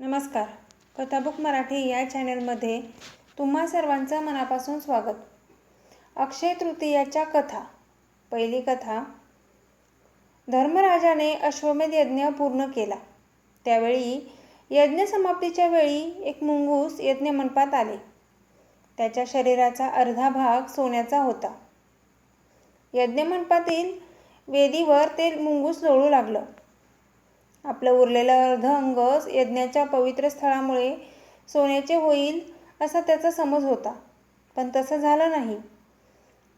नमस्कार. कथाबुक मराठी या चॅनलमध्ये तुम्हा सर्वांचं मनापासून स्वागत. अक्षय तृतीयाच्या कथा. पहिली कथा धर्मराजाने अश्वमेध यज्ञ पूर्ण केला. त्यावेळी यज्ञ समाप्तीच्या वेळी एक मुंगूस यज्ञ मंडपात आले. त्याच्या शरीराचा अर्धा भाग सोन्याचा होता. यज्ञ मंडपातील वेदीवर ते मुंगूस लोळू लागलं. आपलं उरलेलं अर्ध अंग यज्ञाच्या पवित्र स्थळामुळे सोन्याचे होईल असा त्याचा समज होता. पण तसं झालं नाही.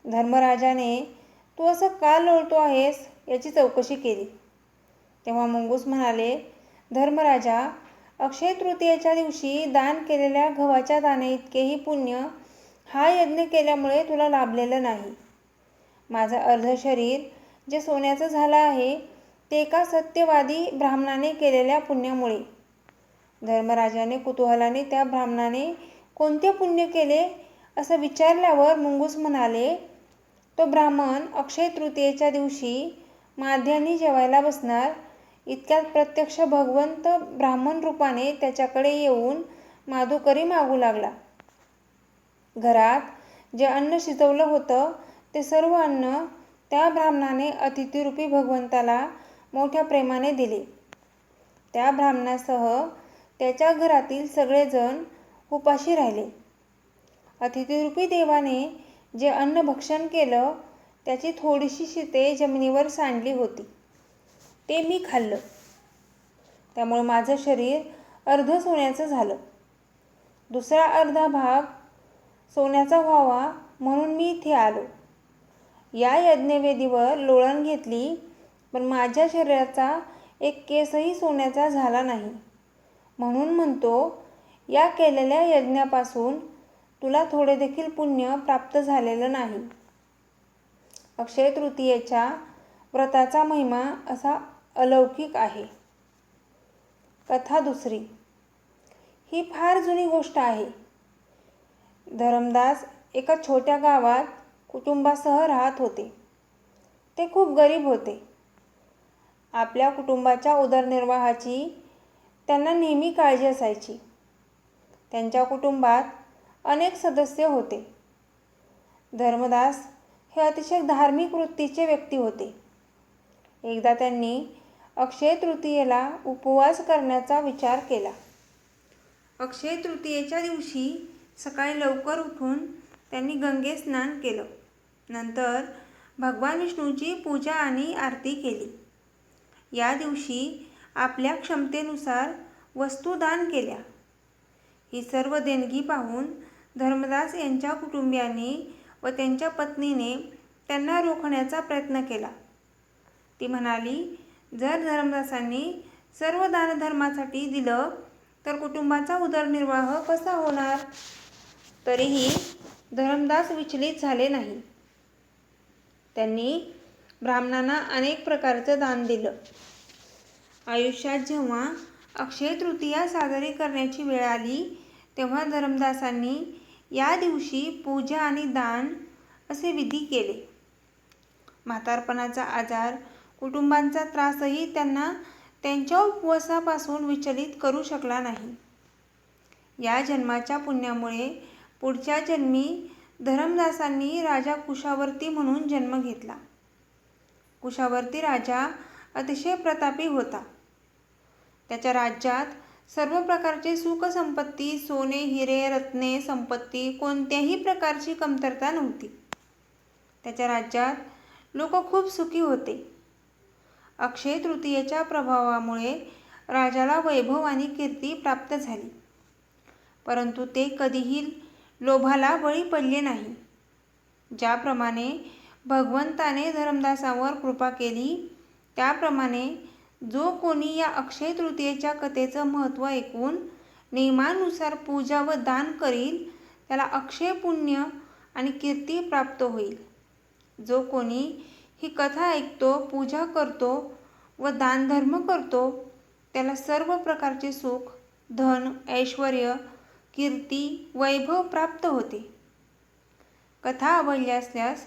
धर्मराजाने तू असं का लोळतो आहेस? याची चौकशी केली. तेव्हा मुंगूस म्हणाले धर्मराजा अक्षय तृतीयेच्या दिवशी दान केलेल्या गव्हाच्या दाने इतकेही पुण्य हा यज्ञ केल्यामुळे तुला लाभलेलं नाही. माझं अर्ध शरीर जे सोन्याचं झालं आहे ते एका सत्यवादी ब्राह्मणाने केलेल्या पुण्यामुळे. धर्मराजाने कुतूहलाने त्या ब्राह्मणाने कोणते पुण्य केले असं विचारल्यावर मुंगूस म्हणाले तो ब्राह्मण अक्षय तृतीयेच्या दिवशी माध्यानी जेवायला बसणार. इतक्यात प्रत्यक्ष भगवंत ब्राह्मण रूपाने त्याच्याकडे येऊन माधुकरी मागू लागला. घरात जे अन्न शिजवलं होतं ते सर्व अन्न त्या ब्राह्मणाने अतिथीरूपी भगवंताला मोठ्या प्रेमाने दिले. त्या ब्राह्मणासह त्याच्या घरातील सगळेजण उपाशी राहिले. अतिथीरूपी देवाने जे अन्न भक्षण केलं त्याची थोडीशी शिते जमिनीवर सांडली होती. ते मी खाल्लं. त्यामुळे माझं शरीर अर्ध सोन्याचं झालं. दुसरा अर्धा भाग सोन्याचा व्हावा म्हणून मी इथे आलो. या यज्ञवेदीवर लोळण घेतली पण माझ्या शरीराचा एक केसही सोन्याचा झाला नाही. म्हणून म्हणतो या केलेल्या यज्ञापासून तुला थोडे देखील पुण्य प्राप्त झालेलं नाही. अक्षय तृतीयेच्या व्रताचा महिमा असा अलौकिक आहे. कथा दुसरी. ही फार जुनी गोष्ट आहे. धरमदास एका छोट्या गावात कुटुंबासह राहत होते. ते खूप गरीब होते. आपल्या कुटुंबाच्या उदरनिर्वाहाची त्यांना नेहमी काळजी असायची. त्यांच्या कुटुंबात अनेक सदस्य होते. धर्मदास हे अतिशय धार्मिक वृत्तीचे व्यक्ती होते. एकदा त्यांनी अक्षय तृतीयेला उपवास करण्याचा विचार केला. अक्षय तृतीयेच्या दिवशी सकाळी लवकर उठून त्यांनी गंगे स्नान केलं. नंतर भगवान विष्णूची पूजा आणि आरती केली. या दिवशी आपल्या क्षमतेनुसार वस्तू दान केल्या. ही सर्व देणगी पाहून धर्मदास यांच्या कुटुंबियांनी व त्यांच्या पत्नीने त्यांना रोखण्याचा प्रयत्न केला. ती म्हणाली जर धर्मदासांनी सर्व दानधर्मासाठी दिलं तर कुटुंबाचा उदरनिर्वाह कसा होणार? तरीही धर्मदास विचलित झाले नाही. त्यांनी ब्राह्मणांना अनेक प्रकारचं दान दिलं. आयुष्यात जेव्हा अक्षय तृतीया साजरी करण्याची वेळ आली तेव्हा धर्मदासांनी या दिवशी पूजा आणि दान असे विधी केले. म्हातारपणाचा आजार कुटुंबांचा त्रासही त्यांना त्यांच्या उपवासापासून विचलित करू शकला नाही. या जन्माच्या पुण्यामुळे पुढच्या जन्मी धर्मदासांनी राजा कुशावर्ती म्हणून जन्म घेतला. कुशावर्ती राजा अतिशय प्रतापी होता. त्याच्या राज्यात सर्व प्रकारचे सुखसंपत्ती सोने हिरे रत्ने संपत्ती कोणत्याही प्रकारची कमतरता नव्हती. त्याच्या राज्यात लोक खूप सुखी होते. अक्षय तृतीयेच्या प्रभावामुळे राजाला वैभव आणि कीर्ती प्राप्त झाली. परंतु ते कधीही लोभाला बळी पडले नाही. ज्याप्रमाणे भगवंताने धर्मदासावर कृपा केली. त्याप्रमाणे जो कोणी या अक्षय तृतीयेच्या कथेचं महत्त्व ऐकून नियमानुसार पूजा व दान करील त्याला अक्षय पुण्य आणि कीर्ती प्राप्त होईल. जो कोणी ही कथा ऐकतो पूजा करतो व दानधर्म करतो त्याला सर्व प्रकारचे सुख धन ऐश्वर कीर्ती वैभव प्राप्त होते. कथा आवडली असल्यास